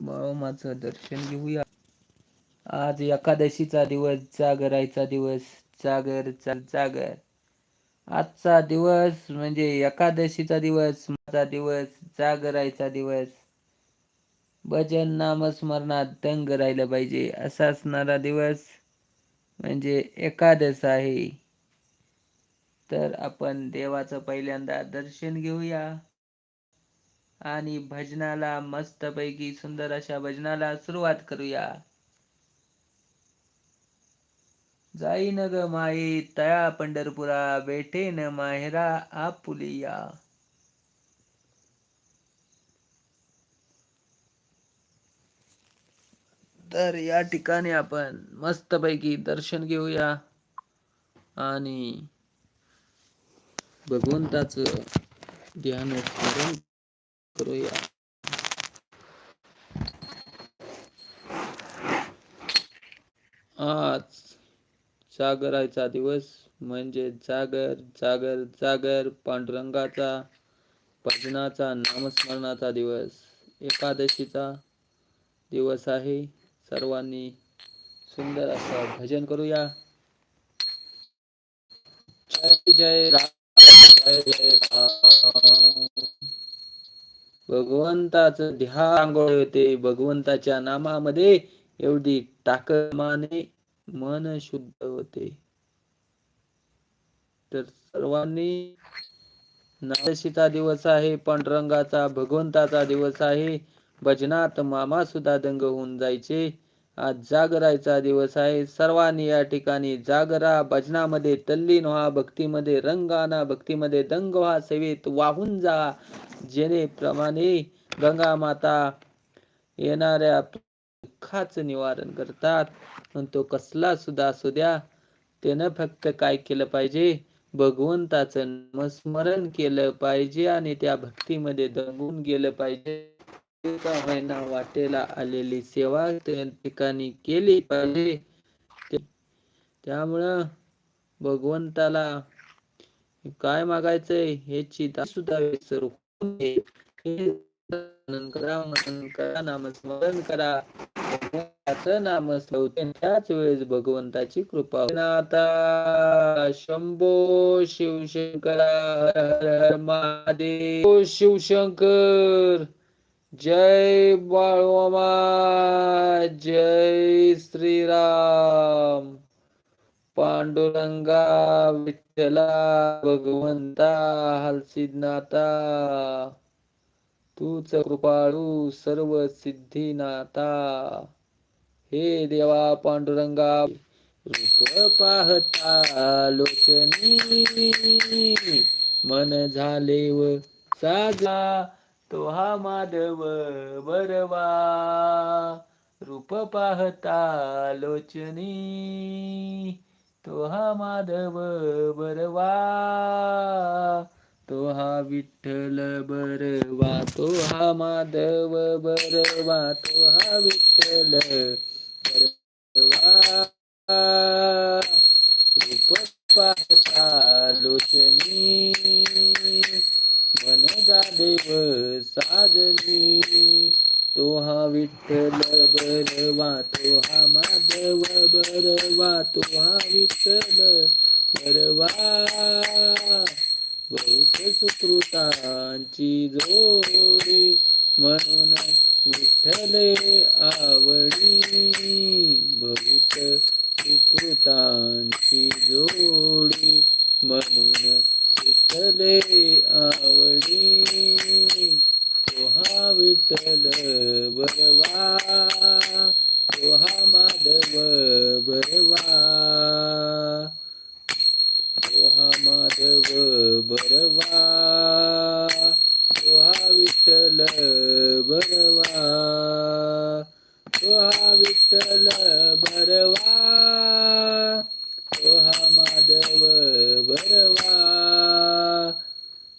बाळोमाचं दर्शन घेऊया. आज एकादशीचा दिवस जागरायचा दिवस जागर चल जागर. आजचा दिवस म्हणजे एकादशीचा दिवस माझा दिवस जागरायचा दिवस. भजन नामस्मरणात दंग राहिलं पाहिजे असा असणारा दिवस म्हणजे एकादश आहे. तर आपण देवाचं पहिल्यांदा दर्शन घेऊया. आणि भजनाला मस्तपैकी सुंदर अशा भजनाला सुरुवात करूया. जाईन ग माई तया पंढरपुरा बेटे न माहेरा आपुलिया. तर या ठिकाणी आपण मस्तपैकी दर्शन घेऊया. आणि भगवंताचं ध्यान स्मरण करूया. आज जागरायचा दिवस म्हणजे जागर जागर जागर पांडुरंगाचा भजनाचा नामस्मरणाचा दिवस. एकादशीचा दिवस आहे. सर्वांनी सुंदर असं भजन करूया. जय जय राम जय जय राम. भगवंताच ध्यान आंघोळ होते. भगवंताच्या नामामध्ये एवढी टाकमाने मन शुद्ध होते. तर सर्वांनी नारशीचा दिवस आहे पांडुरंगाचा भगवंताचा दिवस आहे. भजनात मामा सुद्धा दंग होऊन जायचे. आज जागरायचा दिवस आहे. सर्वांनी या ठिकाणी जागरा भजनामध्ये तल्लीन व्हा भक्तीमध्ये रंग आणा भक्तीमध्ये दंग व्हा सेवेत वाहून जा. जेणेप्रमाणे गंगा माता येणाऱ्या दुःखाचं निवारण करतात. पण तो कसला सुद्धा असू द्या त्यानं फक्त काय केलं पाहिजे? भगवंताचं स्मरण केलं पाहिजे आणि त्या भक्तीमध्ये दंगून गेलं पाहिजे. का होईना वाटेला आलेली सेवा त्या ठिकाणी केली पाहिजे. त्यामुळं भगवंताला काय मागायचंय ह्याची सुद्धा विसरू करा मनन करा नामस्मरण करा. नाम त्याच वेळेस भगवंताची कृपा आता शंभो शिवशंकरा हर हर महादेव शिवशंकर. जय बाळोमा जय श्रीराम. पांडुरंगा विठ्ठला भगवंता हलसिद्धनाथा तूच कृपाळू सर्व सिद्धीनाथा. हे देवा पांडुरंगा रूप पाहता लोचनी. मन झाले व साजा तो हा माधव बरवा रूप पाहता लोचनी. तो हा माधव बरवा तो हा विठ्ठल बरवा तो हा माधव बरवा तो हा विठ्ठल बरवा. रूप पाहता लोचनी. मन देव साजनी. तो हा विठ्ठल बरवा तो हा माधव बरवा तो हा विठ्ठल बरवा बहुत सुकृतांची जोडी म्हणून विठ्ठले आवडी. बहुत सुकृतांची जोडी म्हणून विठ्ठले आवडी. तोहा विठ्ठल बरवा. तोहा माधव बरवा. तोहा माधव बरवा. तोहा विठ्ठल बरवा. तोहा विठ्ठल बरवा. हा माधव बरवा.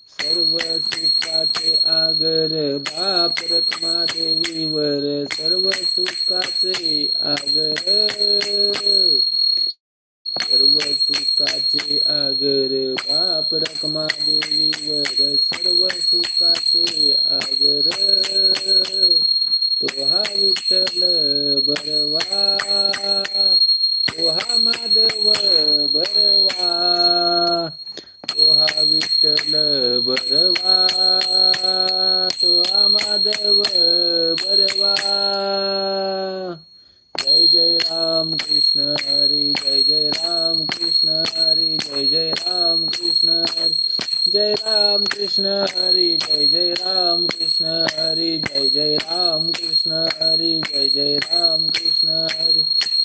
सर्व सुखाचे आगर बाप रत्मा देवीवर सर्व सुखाचे आगर. सर्व सुखाचे आगर बाप रखमा देवीवर सर्व सुखाचे आगर. तो हा विठ्ठल बरवा. ओहा माधव बरवा ओहा विठ्ठल बरवा तो माधव बरवा जय जय राम कृष्ण हरी जय जय राम कृष्ण हरी जय जय राम कृष्ण हरी जय राम कृष्ण हरी जय जय राम कृष्ण हरी जय जय राम कृष्ण हरी जय जय राम कृष्ण हरी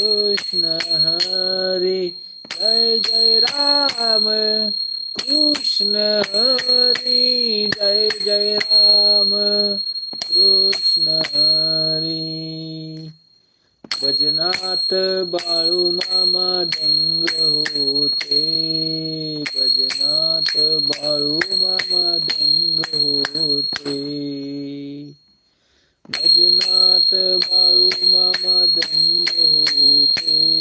कृष्ण हरी। जय जय राम। कृष्ण हरी। जय जय राम। कृष्ण हरी। भजनात बाळू मामा दंग होते। भजनात बाळू मामा दंग होते। भजनात बाळू मामा दंग होते.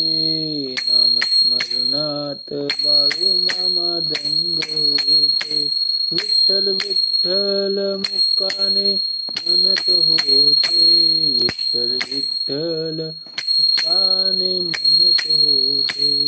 नामस्मरणात बाळू मामा दंग होते. विठ्ठल विठ्ठल मुक्काने म्हणत होते. विठ्ठल विठ्ठल मुक्काने म्हणत होते.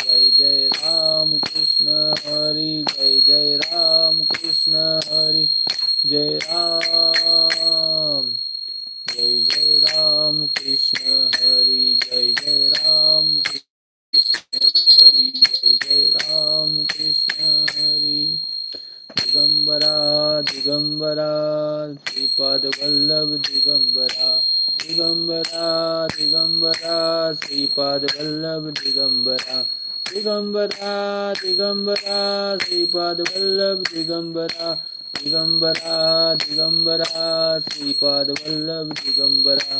दिगंबरा दिगंबरा दिगंबरा श्रीपाद वल्लभ दिगंबरा दिगंबरा दिगंबरा श्रीपाद वल्लभ दिगंबरा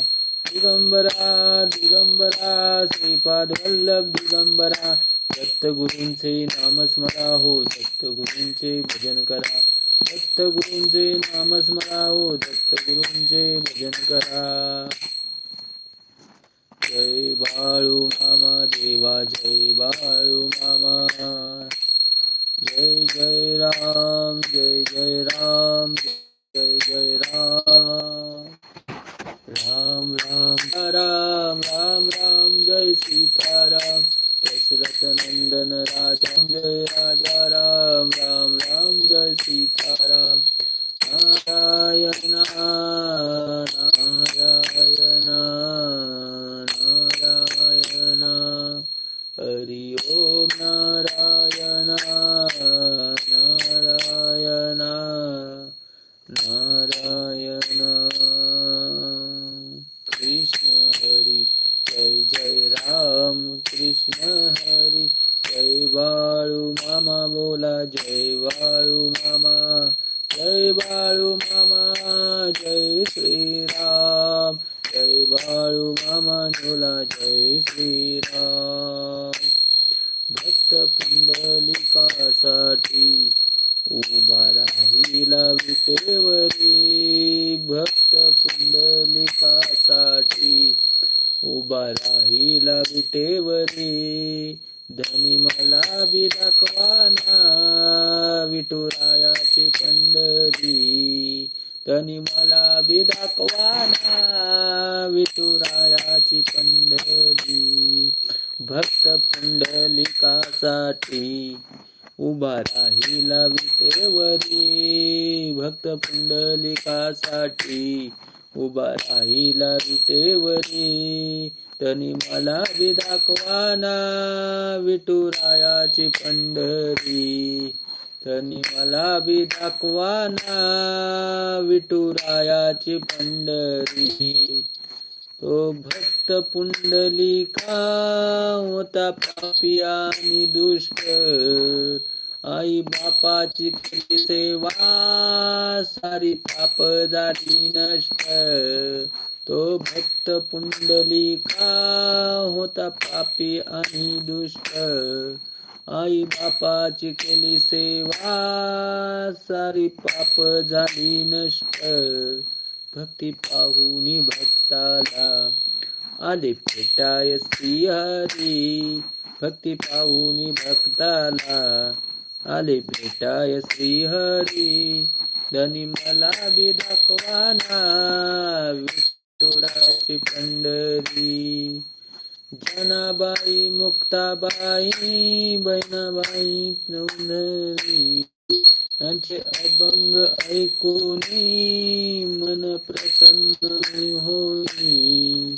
दिगंबरा दिगंबरा श्रीपाद वल्लभ दिगंबरा दत्त गुरुंचे नामस्मरा हो दत्त गुरुंचे भजन करा. दत्त गुरुंचे नामस्मरा हो दत्त गुरुंचे भजन करा. જય બાળુ મામા દેવા જય બાળુ મામા જય જય રામ જય જય રામ જય જય રામ રામ રામ રામ રામ રામ જય સીતારામ દશરથ નંદન રાજા જય રાજા રામ રામ રામ જય સીતારામ નારાયણ નારાયણ नारायण हरि ओम नारायण नारायण नारायण कृष्ण हरी जय जय राम कृष्ण हरी जय बाळू मामा बोला जय बाळू मामा जय बाळू मामा जय श्रीराम जय बाळू मामा जय श्रीराम. भक्त पुंडलिकासाठी उभा राहिला विटेवरी. भक्त पुंडलिकासाठी उभा राहिला विटेवरी. धनी मला बी दाखवाना विठुरायाची पंढरी. तनी मला बी दाखवाना विठुरायाची पंढरी. भक्त पुंडलिकासाठी उभा राहिला विटेवरी. भक्त पुंडलिकासाठी उभा राहिला विटेवरी. तनी मला बी दाखवाना विठुरायाची पंढरी. तनी मला बी दाखवाना विठुरायाची पंढरी. तो भक्त पुंडलिका होता पापी आणि दुष्ट. आई बापाची केली सेवा सारी पाप झाली नष्ट. तो भक्त पुंडलिका होता पापी आणि दुष्ट. आई बापाची केली सेवा सारी पाप झाली नष्ट. भक्ती पाहुनी भक्ताला आले भेटाय श्रीहरी. भक्ती पाहुनी भक्ताला आले भेटाय श्रीहरी. धनी मला बी दाखवाना विठुराची पंढरी. जनाबाई मुक्ताबाई बहिणाबाई नवनरी यांचे अभंग ऐकून मन प्रसन्न होई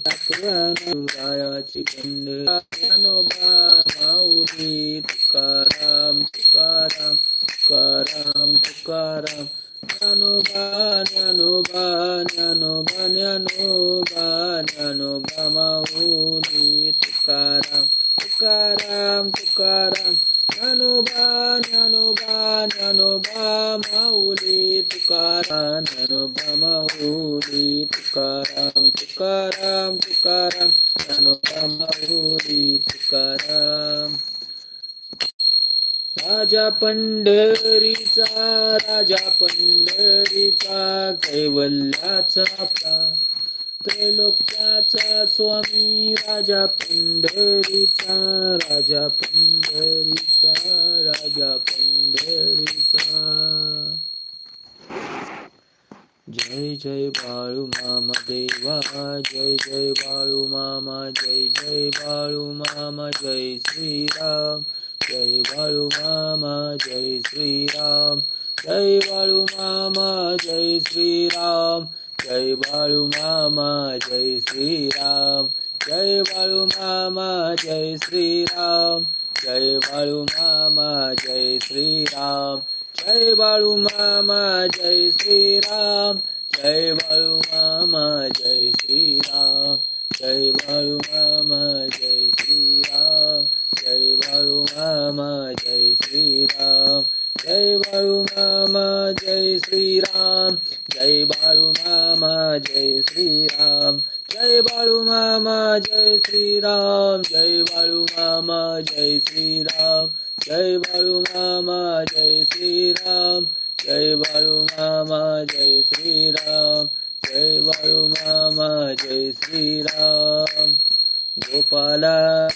रायाची खंड माऊली Tukaram Tukaram Tukaram Tukaram Tukaram, Tukaram, Tukaram, Nanuba, Nanuba, Nanuba, Mauli, Tukaram, Nanuba, Mauli, Tukaram, Tukaram, Tukaram, Nanuba, Mauli. राजा पंढरीचा राजा पंढरीचा कैवल्याचा आपला त्रैलोक्याचा स्वामी राजा पंढरीचा राजा पंढरीचा राजा पंढरीचा. जय जय बाळू मामा देवा जय जय बाळू मामा जय जय बाळू मामा जय श्रीराम. जय बाळू मामा जय श्रीराम जय बाळू मामा जय श्रीराम जय बाळू मामा जय श्रीराम जय बाळू मामा जय श्रीराम जय बाळू मामा जय श्रीराम जय बाळू मामा जय श्रीराम जय बाळू मामा जय श्रीराम जय बाळू मामा जय श्रीराम जय बाळू मामा जय श्रीराम. जय बाळू मामा जय श्रीराम. जय बाळू मामा जय श्रीराम. जय बाळू मामा जय श्रीराम. जय बाळू मामा जय श्रीराम. जय बाळू मामा जय श्रीराम. जय बाळू मामा जय श्रीराम. जय बाळू मामा जय श्रीराम. गोपाला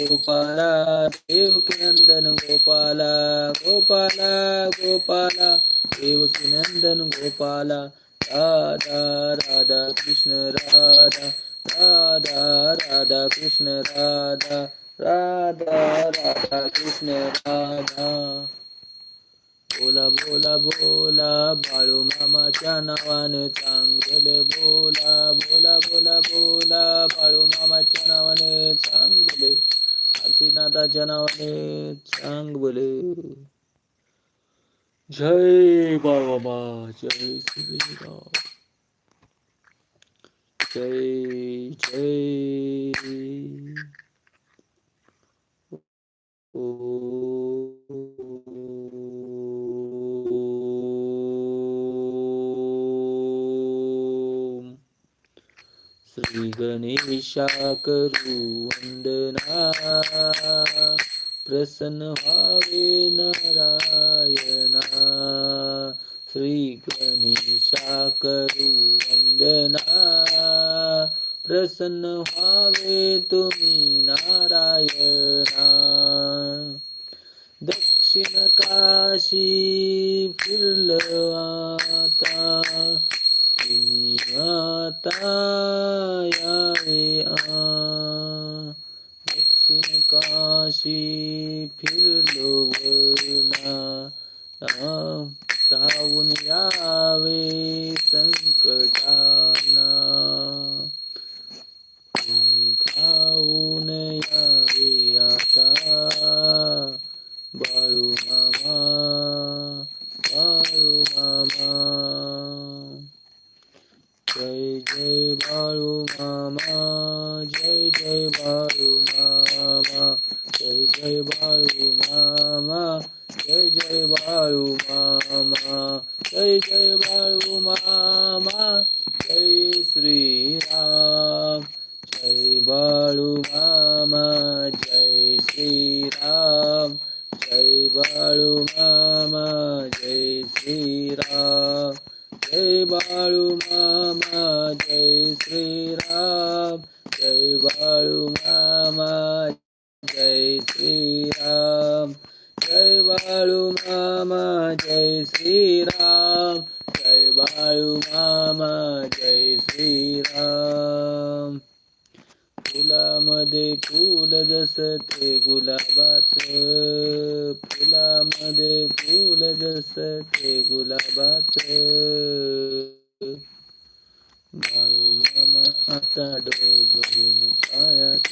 गोपाला देवकी नंदन गोपाला गोपाला गोपाला देवकी नंदन गोपाला राधा राधा कृष्ण राधा राधा राधा कृष्ण राधा राधा राधा कृष्ण राधा. बोला बोला बोला बाळू मामाच्या नावानं चांगलं बोला बोला बोला बोला बाळू मामाच्या नावाने चांगले. હસીનાતા જનાવાને ચાંગ બોલે જય બાબા જય શ્રી રામ જય જય ઓ श्री गणेशा करू वंदना प्रसन्न व्हावे नारायणा श्री गणेशा करू वंदना प्रसन्न व्हावे तुम्ही नारायणा दक्षिण काशी फिरलं आता बताया दक्षिण काशी फिर लो वरना यावे संकटाना धावून यावे आता बाळू मामा बाळू मामा. जय जय बाळू मामा जय जय बाळू मामा जय जय बाळू मामा जय जय बाळू मामा जय जय बाळू मामा जय श्री राम जय बाळू मामा जय श्री राम जय बाळू मामा जय श्री राम जय बाळू मामा जय श्रीराम जय बाळू मामा जय श्रीराम। जय बाळू मामा जय श्रीराम। जय बाळू मामा जय श्रीराम। फुलामध्ये फुल जस ते गुलाबाच. फुलामध्ये फुल जस ते गुलाबाच. बाळू मामा आता डोळे बघून पायात.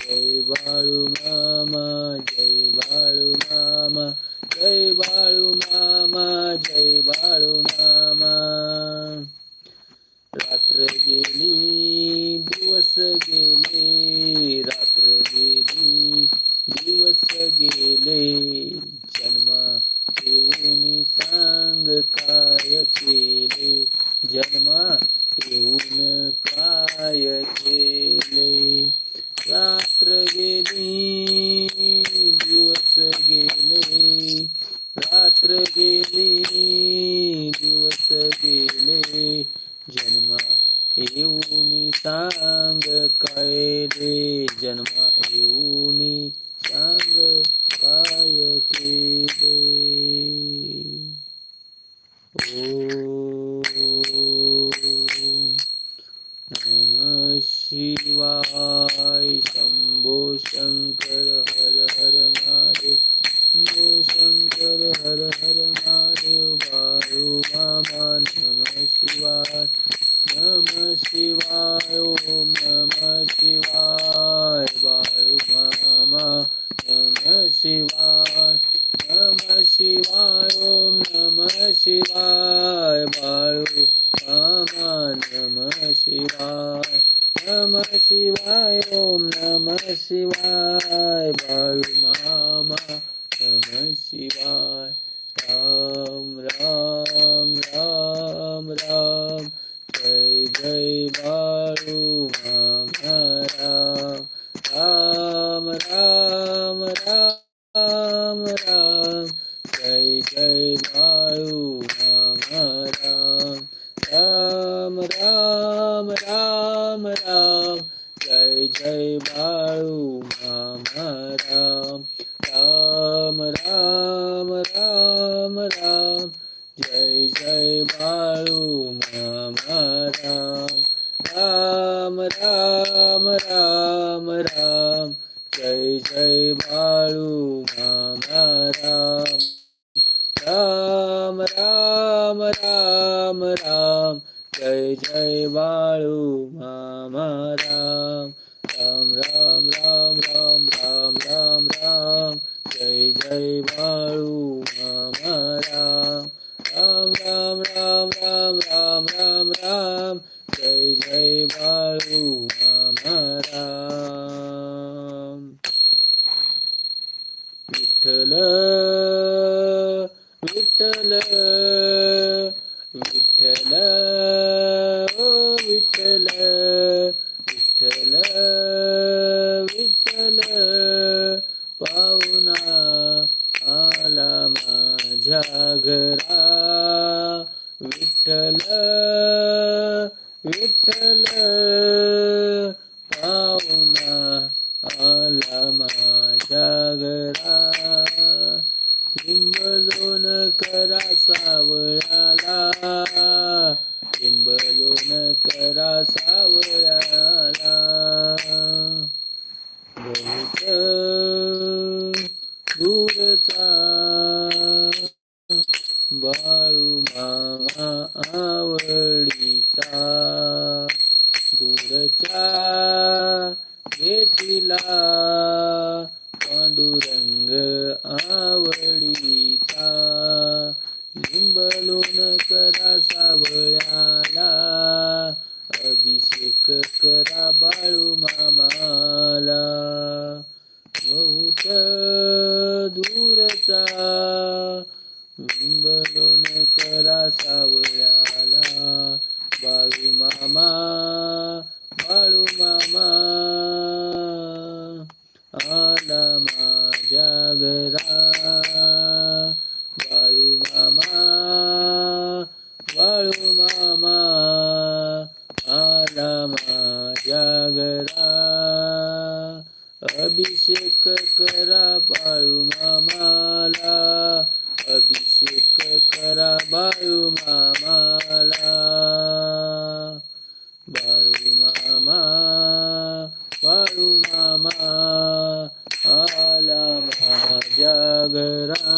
जय बाळू मामा जय बाळू मामा जय बाळू मामा जय बाळू मामा. रात्र गेली दिवस गेले रात्र गेली दिवस गेले. जन्मा येऊन सांग काय केले? जन्मा येऊन काय केले? रात्र गेली दिवस गेले. रात्र गेली दिवस गेले. जन्म येऊनी सांग काय रे जन्म येऊनी सांग काय केले? ओ नम शिवाय शंभो शंकर हर हर महादेव। शंभो शंकर हर हर महादेव। बाळू मामा नम। शिवाय नम शिवाय ओम नम शिवाय बाळू मामा नम शिवाय नम शिवाय ओम नम शिवाय बाळू मामा नम शिवाय नम शिवाय ओम नम शिवाय बाळू मामा नम शिवाय राम राम राम राम राम राम राम राम राम जय जय बाळू मामा राम राम राम राम राम राम राम राम जय जय बाळू मामा राम विठ्ठल विठ्ठल विठ्ठल जागरा विठ्ठल विठ्ठल पाहुणा आला माझ्या घरा. लिंबलोन करा सावळाला माझ्या घरा बाळू मामा बाळू मामा आला माझ्या घरा अभिषेक करा बाळू मामाला अभिषेक करा बाळू मामाला बाळू मामा बाळू मामा आला माझ्या घरा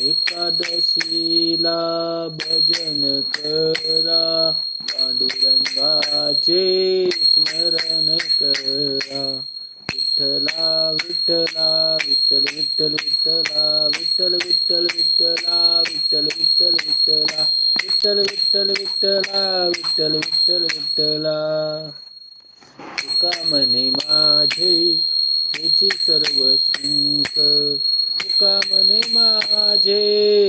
एकादशीला भजन करा पांडुरंगाचे स्मरण करा. विठ्ठला विठ्ठला विठ्ठल विठ्ठल विठ्ठला विठ्ठल विठ्ठल विठ्ठला विठ्ठल विठ्ठल विठ्ठला विठ्ठल विठ्ठल विठ्ठला विठ्ठल विठ्ठल विठ्ठला. तुका म्हणे माझे याची सर्व सुख तुका मने माझे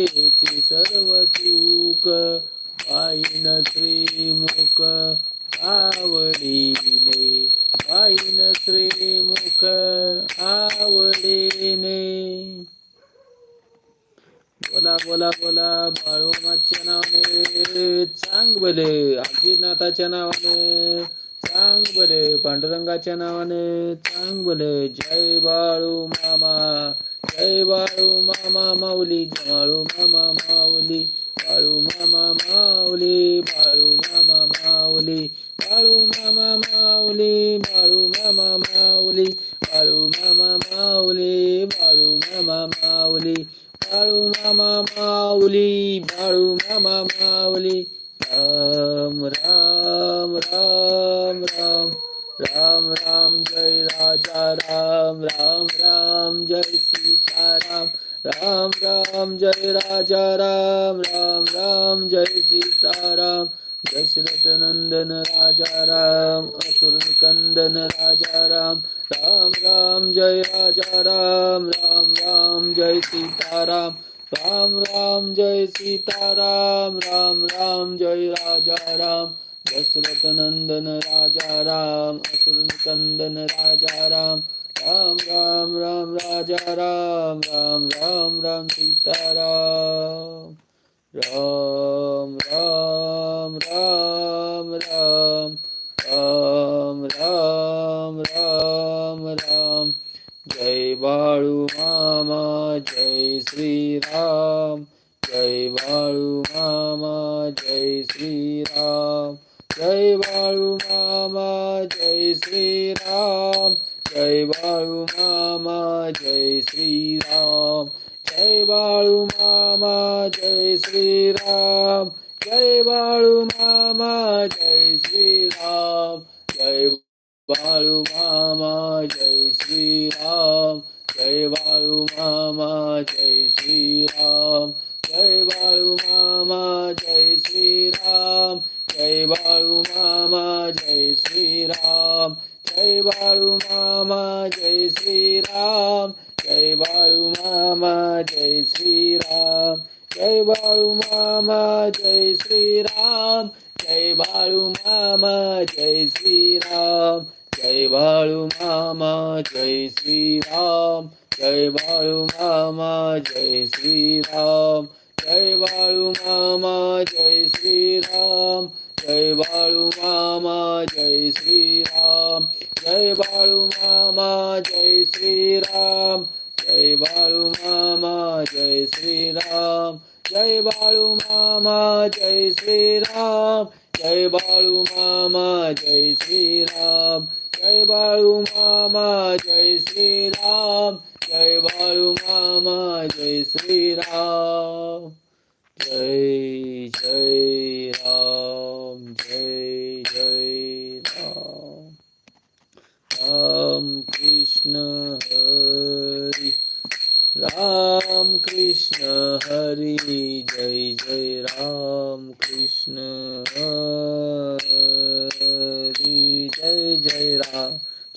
याची सर्व सुख पायीन श्रीमुख आवडीने आईन श्रीमुख आवडीने. बोला बोला बोला बाळोमाच्या नावाने चांग बले आजीनाथाच्या नावाने चांग बले पांडुरंगाच्या नावाने चांग बले. जय बाळू मामा जय बाळू मामा माऊली जय बाळू मामा माऊली बाळू मामा माऊली बाळू मामा माऊली बाळू मामा माऊली बाळू मामा माऊली बाळू मामा माऊली बाळू मामा माऊली बाळू मामा माऊली बाळू मामा माऊली. राम राम राम राम राम राम जय राजा राम राम राम जय सीताराम राम राम जय राजा राम राम राम जय सीताराम दशरथ नंदन राजा राम असुर कंदन राजा राम राम राम जय राजा राम राम राम जय सीताराम राम राम जय सीताराम राम राम जय राजा राम दशरथ नंदन राजा राम असुर कंदन राजा राम राम राम राम राजा राम राम राम राम सीताराम राम राम राम श्रीराम। जय बाळू मामा जय श्रीराम। जय बाळू मामा जय श्रीराम। जय बाळू मामा जय श्रीराम। जय बाळू मामा जय श्रीराम। जय बाळू मामा जय श्रीराम। जय बाळू मामा जय श्रीराम। जय बाळू मामा जय श्रीराम। जय बाळू मामा जय श्रीराम। जय बाळू मामा जय श्रीराम। जय बाळू मामा जय श्रीराम। जय बाळू मामा जय श्रीराम। जय बाळू मामा जय श्रीराम। जय बाळू मामा जय श्रीराम। जय बाळू मामा जय श्रीराम. जय बाळू मामा जय श्रीराम. जय बाळू मामा जय श्रीराम. जय बाळू मामा जय श्रीराम. जय बाळू मामा जय श्रीराम. जय बाळू मामा जय श्रीराम. जय बाळू मामा जय श्रीराम. जय बाळू मामा जय श्रीराम. जय बाळू मामा जय श्रीराम. जय बाळू मामा जय श्रीराम. जय जय राम जय जय राम. राम कृष्ण हरी. राम कृष्ण कृष्ण हरी. जय जय राम कृष्ण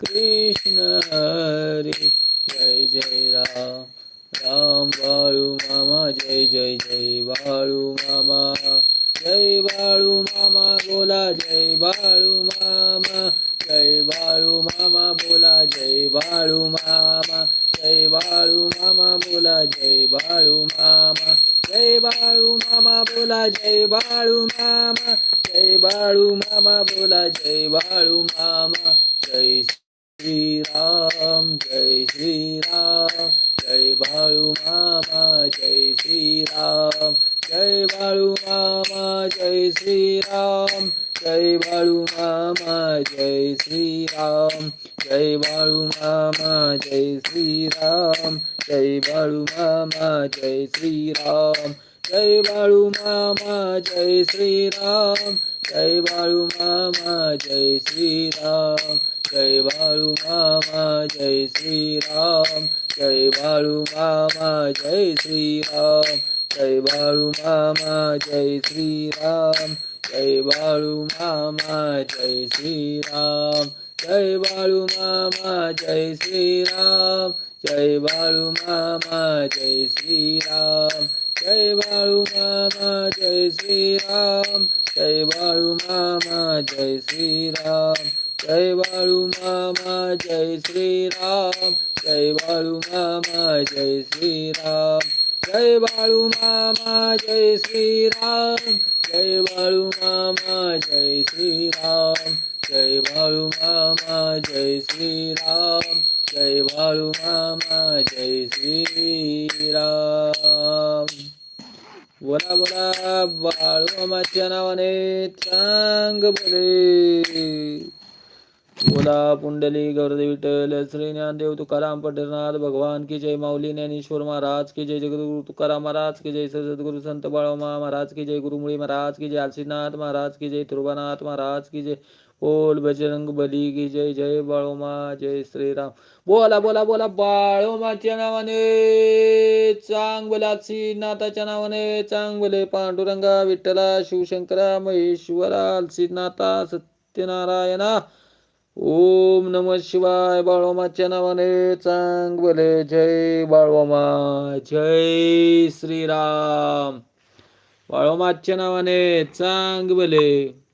कृष्ण हरी जय जय राम राम बाळू मामा जय जय जय बाळू मामा जय बाळू मामा बोला जय बाळू मामा जय बाळू मामा बोला जय बाळू मामा जय बाळू मामा बोला जय बाळू मामा जय बाळू मामा बोला जय बाळू मामा जय बाळू मामा बोला जय बाळू मामा जय श्री राम जय श्री राम जय बाळू मामा जय श्री राम जय बाळू मामा जय श्री राम जय बाळू मामा जय श्री राम जय बाळू मामा जय श्री राम जय बाळू मामा जय श्री राम जय बाळू मामा जय श्री राम जय बाळू मामा जय श्री राम जय बाळू मामा जय श्री राम जय बाळू मामा जय श्री राम जय बाळू मामा जय श्री राम जय बाळू मामा जय श्री राम जय बाळू मामा जय श्री राम जय बाळू मामा जय श्री राम जय बाळू मामा जय श्री राम जय बाळू मामा जय श्री राम जय बाळू मामा जय श्री राम जय बाळू मामा जय श्री राम जय बाळू मामा जय श्री राम जय बाळू मामा जय श्री राम जय बाळू मामा जय श्री राम जय बाळू मामा जय श्री राम बोला बोला बाळू मामाच्या नावाने चांग बोले बोला पुंडली गौरदेव विठ्ठल श्री ज्ञानदेव तुकाराम पंढरनाथ भगवान की जय माऊली ज्ञानेश्वर महाराज की जय जगद्गुरु तुकाराम महाराज की जय सद्गुरु संत बाळोमा महाराज की जय गुरुमुळी महाराज की जय आलसीनाथ महाराज की जय तुर्बानाथ महाराज की जय बोल बजरंग बली की जय जय बाळोमा जय श्रीराम. बोला बोला बोला बाळोमाच्या नावाने चांग बोला नाथाच्या नावाने चांग बोले पांडुरंगा विठ्ठला शिवशंकरा महेश्वरा सिद्धनाथा सत्यनारायणा. ओम नम शिवाय बाळोमाच्या नावाने चांग बोले जय बाळोमा जय श्रीराम. बाळोमाच्या नावाने चांग बोले